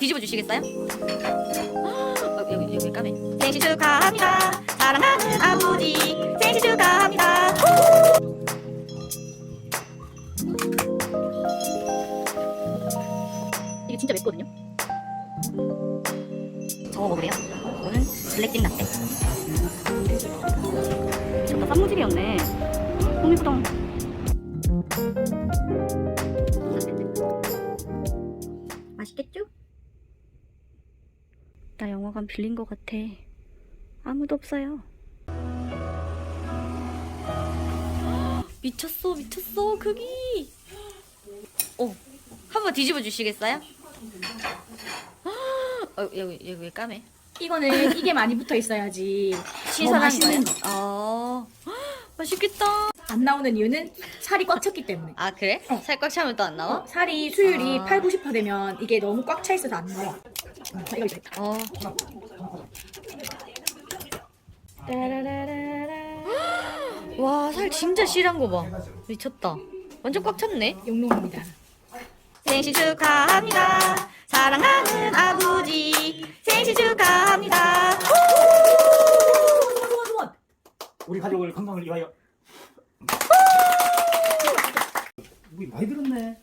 뒤집어 주시겠어요? 어, 여기 여기 까매. 생신 축하합니다. 사랑하는 아버지 생신 축하합니다. 이게 진짜 맵거든요. 저거 먹으래요. 오늘 블랙진 라떼. 미쳤다. 너무 예쁘다. 맛있겠죠? 나 영화관 빌린 것 같아. 아무도 없어요. 미쳤어, 미쳤어, 크기. 어, 한번 뒤집어 주시겠어요? 어, 여기 여기 왜 까매? 이거는 이게 많이 붙어 있어야지 시선한 맛있는 거예요? 어, 맛있겠다. 안 나오는 이유는 살이 꽉 찼기 때문에. 아 그래? 살 꽉 차면 또 안 나와? 어, 살이 수율이 아. 8, 90% 되면 이게 너무 꽉 차 있어서 안 나와. 어, 이거 이거. 어. 와, 살 진짜 실한 거 봐. 미쳤다. 완전 꽉 찼네. 용롱입니다. 생신 축하합니다. 사랑하는 아버지. 생신 축하합니다. 우리 가족을 건강을 위하여. 우리 많이 들었네.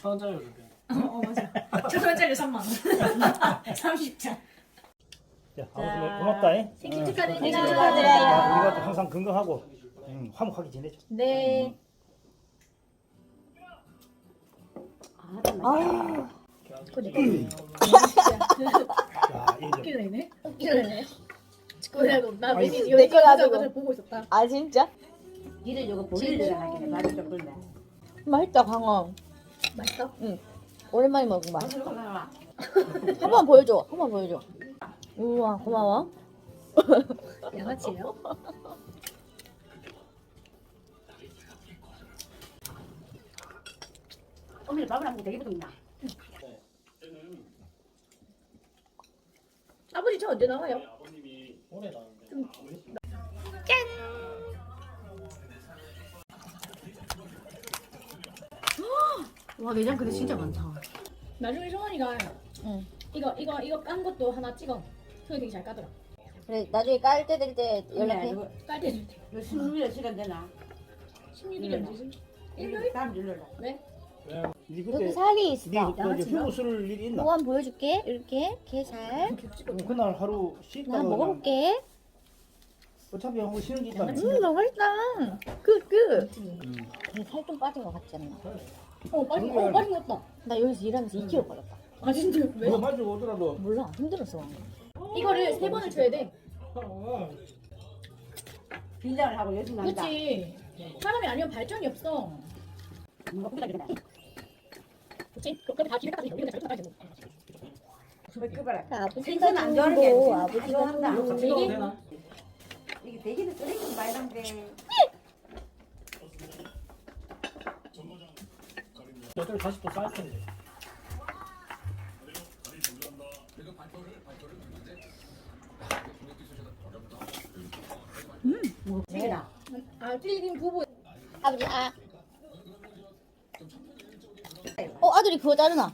천 원짜리 줄게. 어, 어 맞아. 천 원짜리 3만 원. 30장. 자, 아버지 고맙다. 잉? 응. 축하드립니다. 야, 우리가 또 항상 건강하고 음, 화목하게 지내자. 네. 야, 이제 웃기네. 웃기네. 그래도 나 아니, 매니 내거 가지고. 여기서 보고 있었다. 아 진짜? 이를 요거 보리를 하길래 좀. 맛있다 광어 맛있어? 오랜만에 먹은 맛 올라가. 한번 보여줘 한 번 보여줘 우와 고마워 양아치예요? 오늘 밥을 한개 되게 부럽나? 아버지 저 언제 나와요? 오래 나는데. 와, 내장 근데 진짜 많다. 나중에 성원이가 응. 이거 이거 이거 깐 것도 하나 찍어. 성이 되게 잘 까더라. 그래 나중에 깔 때 될 때 연락해 이거 깔때 줄 때. 이거 신문에 시간 되나? 16일 언제지? 일요일 다음 일요일. 왜? 네 여기 그때 살이 네 있어 그때 휴무 쓸 일이 있나? 뭐 한번 보여줄게 이렇게 게살 음, 그날 하루 쉬다가 나 먹어볼게 어차피 한번 쉬는 게 있다며. 음 너무 맛있다 굿굿 음. 살좀 빠진 것 같지 않나? 어 빠진 어 빠진 것 같다. 나 여기서 일하면서 2kg 빠졌다 아 진짜 왜? 그거 가지고 오더라도 몰라 힘들었어 이거를 세 번을 쳐야 돼. 긴장을 하고 열심히 한다. 그렇지. 사람이 아니면 발전이 없어. 뭔가? 그렇지? 그럼 다 기획 같은 여기가 잘 나가지고. 왜 그거라? 자, 아버지가 생선 안 좋아하는 게 아버지가 좋아한다. 되나? 이게 대기는 쓰레기 많이. 어차피 다시 또 쌓일 텐데. 찌개다. 아 찔린 부부. 아버지 아 어, 아들이 그거 자르나?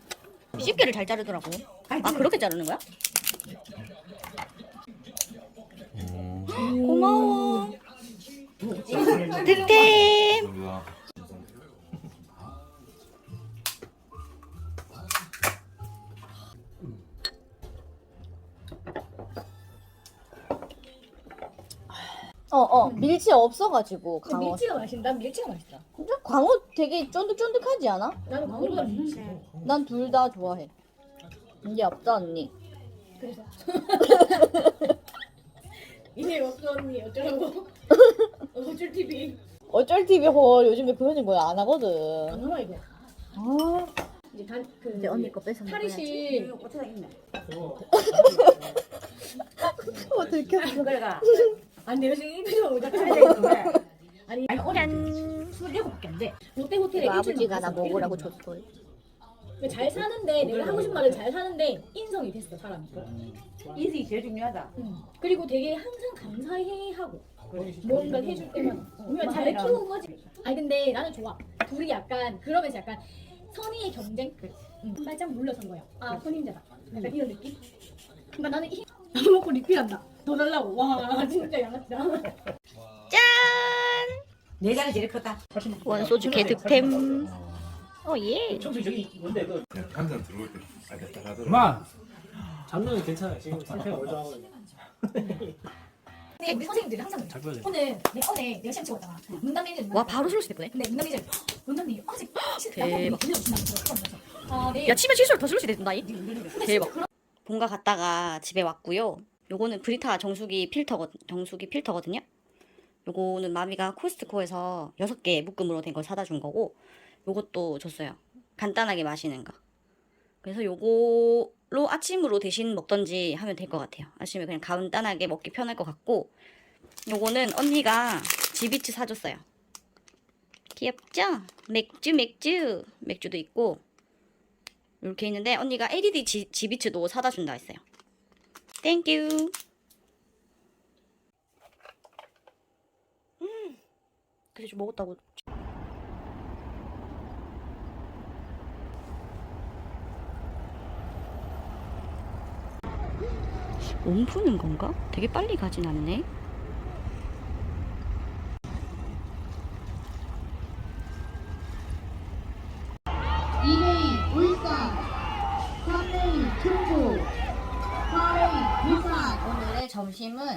집게를 잘 자르더라고. 아, 그렇게 자르는 거야? 고마워. 득템. 밀치 없어가지고, 근데 광어. 밀치가 맛있다. 난 밀치가 맛있다. 근데 광어 되게 쫀득쫀득하지 않아? 나는 광어보다 밀치. 난 둘 다 좋아해. 이게 없다, 언니. 그래서. 이제 없어 언니 어쩌라고? 어쩔 TV 어쩔 TV 헐, 요즘에 그런 거야 안 하거든. 안 나와 이거. 아, 이제 단그 이제 언니 거 뺏어 먹어야지. 탈의실 고추장 있네. 어, 들켰어. 그래가. 안 돼요 지금 이거 오자 그래. 아니 아니 짠. 27밖에 안 돼. 롯데 호텔에 아버지가 나 먹으라고 줬어. 잘 사는데 내가 하고 싶은 말을 잘 사는데 인성이 됐어 사람이. 인식이 제일 중요하다. 응. 그리고 되게 항상 감사해 하고. 뭔가 해줄 때마다 보면 잘 키운 거지. 아니 근데 나는 좋아. 둘이 약간 그러면서 약간 선의의 경쟁. 응. 한 발짝 물러선 거야. 아 손님자다. 약간 이런 느낌? 그러니까 나는 이 먹고 리필한다. 더 달라고. 와 진짜 양아치다. 짠! 내 자리 제일 크다. 원소주 개득템. 어 예. 청소 저기 뭔데 그 한잔 들어올 때 알겠다 하더라고. 그만. 잡는 괜찮아요. 지금 상태가 멀쩡하거든요. 근데 우리 선생님들이 항상 잘 보여야 돼. 오늘 내가 오늘 내가 시험 치웠잖아. 문담 매니저. 와 바로 술수 됐네. 근데 문담 매니저 문담이 아직 대박. 아 네. 야 치면 칠수록 더 술수 됐다 이. 대박. 본가 갔다가 집에 왔고요. 요거는 브리타 정수기 필터거 정수기 필터거든요. 요거는 마미가 코스트코에서 6개 묶음으로 된 걸 사다 준 거고 요것도 줬어요. 간단하게 마시는 거. 그래서 요걸로 아침으로 대신 먹던지 하면 될 것 같아요. 아침에 그냥 간단하게 먹기 편할 것 같고 요거는 언니가 지비츠 사줬어요. 귀엽죠? 맥주 맥주 맥주도 있고 이렇게 있는데 언니가 LED 지, 지비츠도 사다 준다 했어요. 땡큐. 음, 그래 좀 먹었다고. 몸 푸는 건가? 되게 빨리 가진 않네. 오늘의 점심은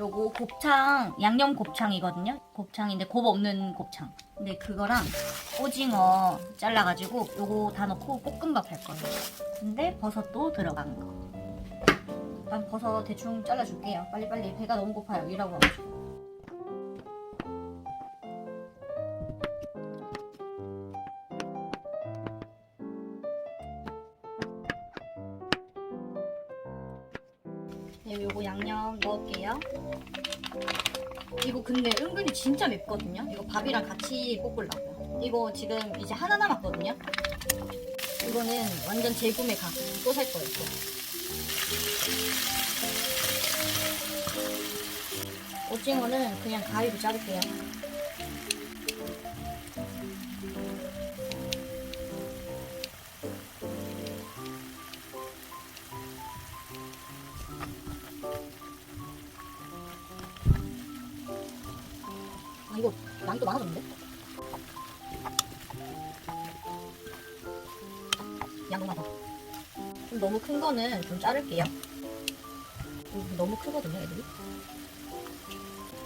요거 곱창 양념 곱창이거든요. 곱창인데 곱 없는 곱창. 근데 그거랑 오징어 잘라가지고 요거 다 넣고 볶음밥 할 거예요. 근데 버섯도 들어간 거. 일단 버섯 대충 잘라줄게요. 빨리빨리 배가 너무 고파요. 일하고 와가지고. 양념 넣을게요. 이거 근데 은근히 진짜 맵거든요. 이거 밥이랑 같이 볶으려고요. 이거 지금 이제 하나 남았거든요. 이거는 완전 재구매 각. 또살 거예요. 또. 오징어는 그냥 가위로 자를게요. 좀 너무 큰 거는 좀 자를게요. 이거 너무 크거든요, 애들이.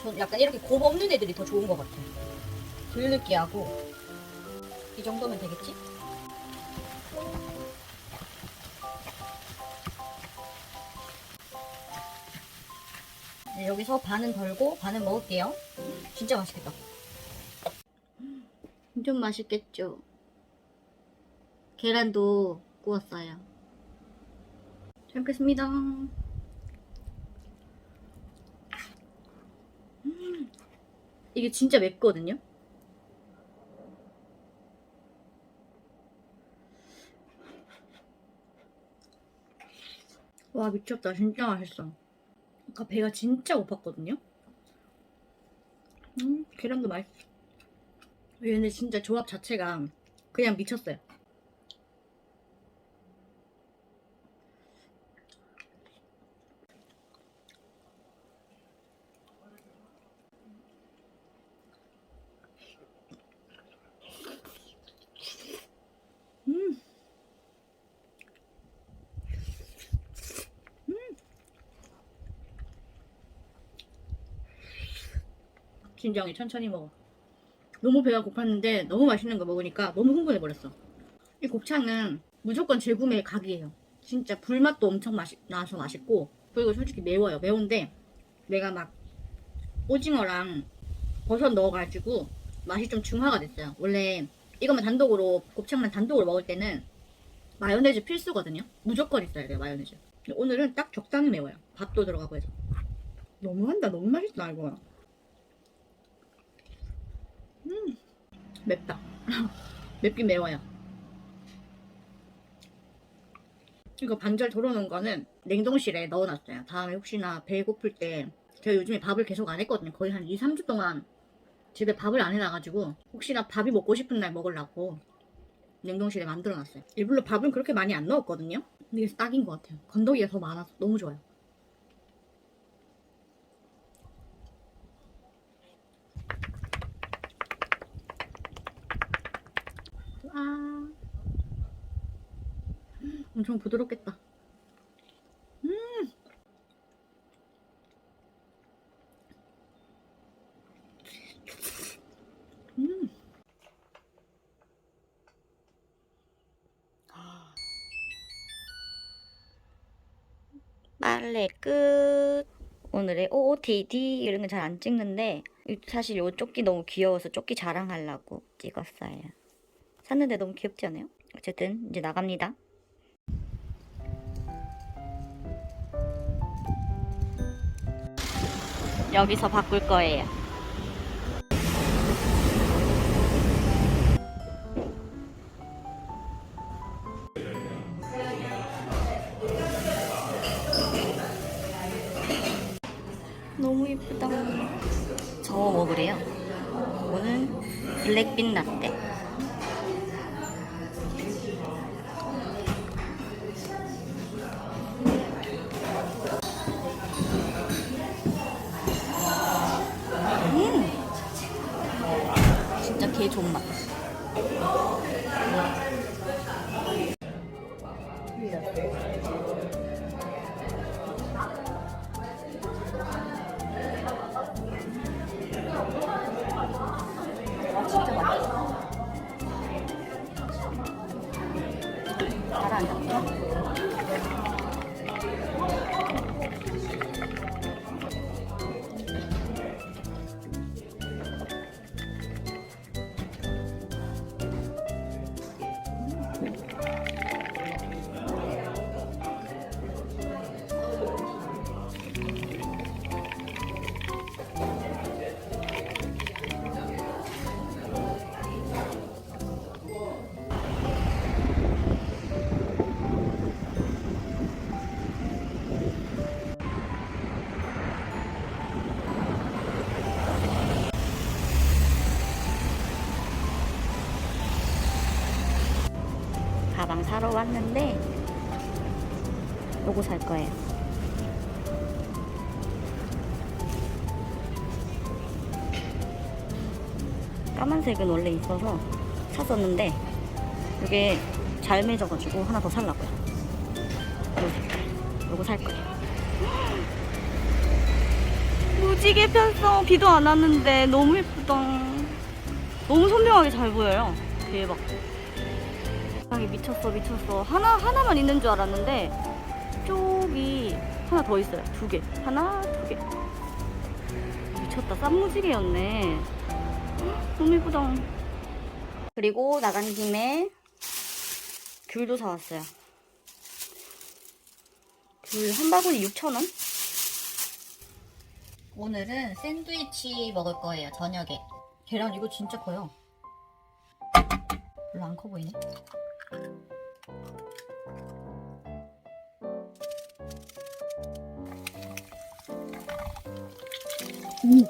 전 약간 이렇게 곱 없는 애들이 더 좋은 것 같아요. 덜 느끼하고. 이 정도면 되겠지? 네, 여기서 반은 덜고 반은 먹을게요. 진짜 맛있겠다. 좀 맛있겠죠? 계란도 구웠어요. 잘 먹겠습니다. 음. 이게 진짜 맵거든요? 와, 미쳤다. 진짜 맛있어. 아까 배가 진짜 고팠거든요? 음, 계란도 맛있어. 얘네 진짜 조합 자체가 그냥 미쳤어요. 음. 진정해. 천천히 먹어. 너무 배가 고팠는데 너무 맛있는 거 먹으니까 너무 흥분해 버렸어. 이 곱창은 무조건 재구매 각이에요. 진짜 불맛도 엄청 맛이, 나서 맛있고 그리고 솔직히 매워요. 매운데 내가 막 오징어랑 버섯 넣어가지고 맛이 좀 중화가 됐어요. 원래 이것만 단독으로 곱창만 단독으로 먹을 때는 마요네즈 필수거든요. 무조건 있어야 돼요 마요네즈. 오늘은 딱 적당히 매워요. 밥도 들어가고 해서. 너무한다. 너무 맛있다 이거 맵다. 맵긴 매워요. 이거 반절 덜어놓은 거는 냉동실에 넣어놨어요. 다음에 혹시나 배고플 때 제가 요즘에 밥을 계속 안 했거든요. 거의 한 2, 3주 동안 집에 밥을 안 해놔가지고 혹시나 밥이 먹고 싶은 날 먹으려고 냉동실에 만들어놨어요. 일부러 밥은 그렇게 많이 안 넣었거든요. 근데 이게 딱인 것 같아요. 건더기가 더 많아서 너무 좋아요. 아, 엄청 부드럽겠다. 음, 음. 빨래 끝. 오늘의 OOTD 이런 건잘안 찍는데 사실 요 조끼 너무 귀여워서 조끼 자랑하려고 찍었어요. 샀는데 너무 귀엽지 않아요? 어쨌든 이제 나갑니다. 여기서 바꿀 거예요. 너무 예쁘다. 저어 먹으래요. 이거는 블랙빛 라떼. 사러 왔는데 요거 살 거예요. 까만색은 원래 있어서 샀었는데 이게 잘 맺어가지고 하나 더 살라고요. 요 색깔. 요거 살 거예요. 무지개 폈어. 비도 안 왔는데 너무 예쁘다. 너무 선명하게 잘 보여요. 대박. 세상에 미쳤어 미쳤어. 하나 하나만 있는 줄 알았는데 쪽이 하나 더 있어요. 두 개. 하나 두개. 미쳤다. 쌈무지개였네. 헉, 너무 예쁘다. 그리고 나간 김에 귤도 사왔어요. 귤 한 바구니 6,000원? 오늘은 샌드위치 먹을 거예요 저녁에. 계란 이거 진짜 커요. 별로 안 커 보이네 음.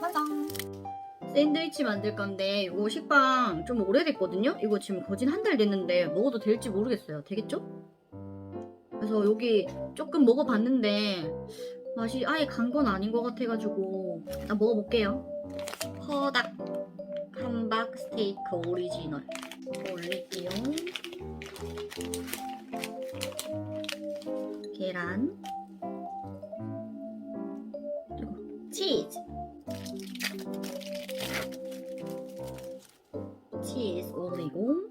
완성. 샌드위치 만들 건데 이거 식빵 좀 오래됐거든요. 이거 지금 거진 한 달 됐는데 먹어도 될지 모르겠어요. 되겠죠? 그래서 여기 조금 먹어봤는데 맛이 아예 간 건 아닌 것 같아가지고 일단 먹어볼게요. 허닥 함박 스테이크 오리지널. 올릴게요. 계란. 치즈. 치즈 올리고.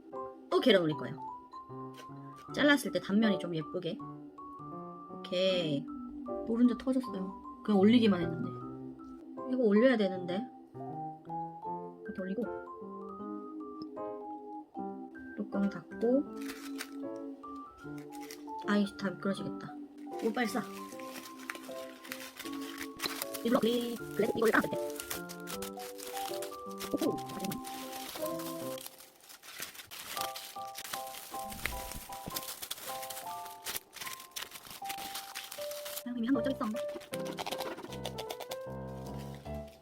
또 계란 올릴 거예요. 잘랐을 때 단면이 좀 예쁘게. 오케이 노른자 터졌어요. 그냥 올리기만 했는데. 이거 올려야 되는데 이렇게 올리고 뚜껑 닫고 아이 다 미끄러지겠다. 이거 빨리 싸 이블럭 블리 블랙 이걸 까면 돼. 오호. 아, 이미 한거 쪄있어.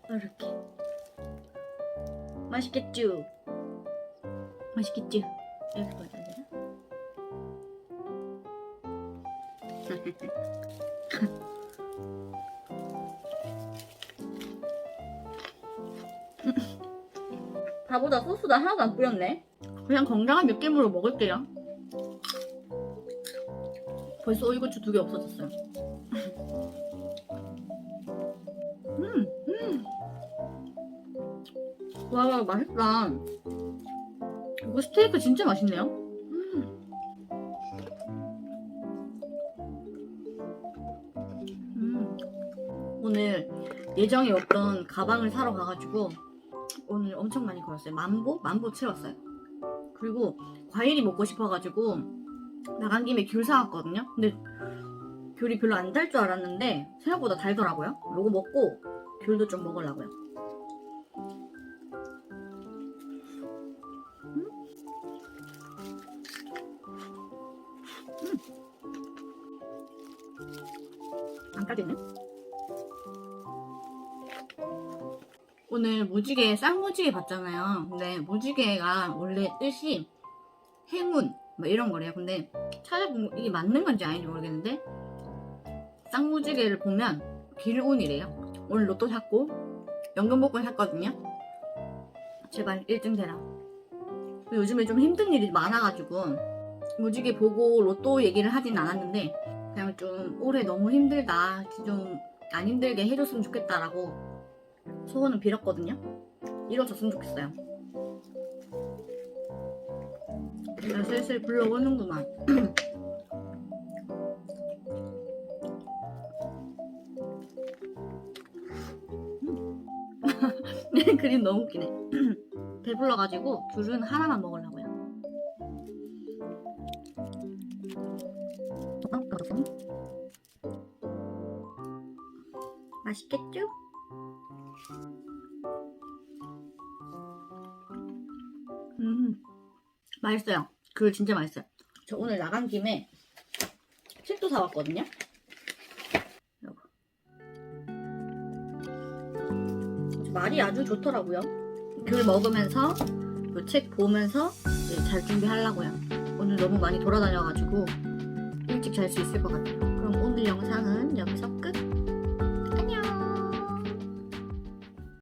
이렇게 맛있겠죠? 맛있겠죠? 이렇게 보여줘야 되나? 밥보다 소스도 하나도 안 뿌렸네. 그냥 건강한 느낌으로 먹을게요. 벌써 오이고추 두 개 없어졌어요. 와, 맛있다. 이거 스테이크 진짜 맛있네요. 음. 음. 오늘 예정에 없던 가방을 사러 가가지고 오늘 엄청 많이 걸었어요. 만보? 만보 채웠어요. 그리고 과일이 먹고 싶어가지고 나간 김에 귤 사왔거든요. 근데 귤이 별로 안 달 줄 알았는데 생각보다 달더라고요. 요거 먹고 귤도 좀 먹으려고요. 안 까지네. 오늘 무지개 쌍무지개 봤잖아요. 근데 무지개가 원래 뜻이 행운 뭐 이런 거래요. 근데 찾아보면 이게 맞는 건지 아닌지 모르겠는데 쌍무지개를 보면 길운이래요. 오늘 로또 샀고 연금 복권 샀거든요. 제발 1등 되라. 요즘에 좀 힘든 일이 많아가지고 무지개 보고 로또 얘기를 하진 않았는데 그냥 좀 올해 너무 힘들다. 좀 안 힘들게 해줬으면 좋겠다라고 소원은 빌었거든요. 이루어졌으면 좋겠어요. 나 슬슬 불러오는구만. 네, 그림 너무 웃기네. 배불러가지고 귤은 하나만 먹으려고 맛있겠죠? 음, 맛있어요. 귤 진짜 맛있어요. 저 오늘 나간 김에 책도 사왔거든요. 말이 아주 좋더라고요. 귤 먹으면서 그 책 보면서 잘 준비하려고요. 오늘 너무 많이 돌아다녀가지고 일찍 잘 수 있을 것 같아요. 그럼 오늘 영상은 여기서 끝.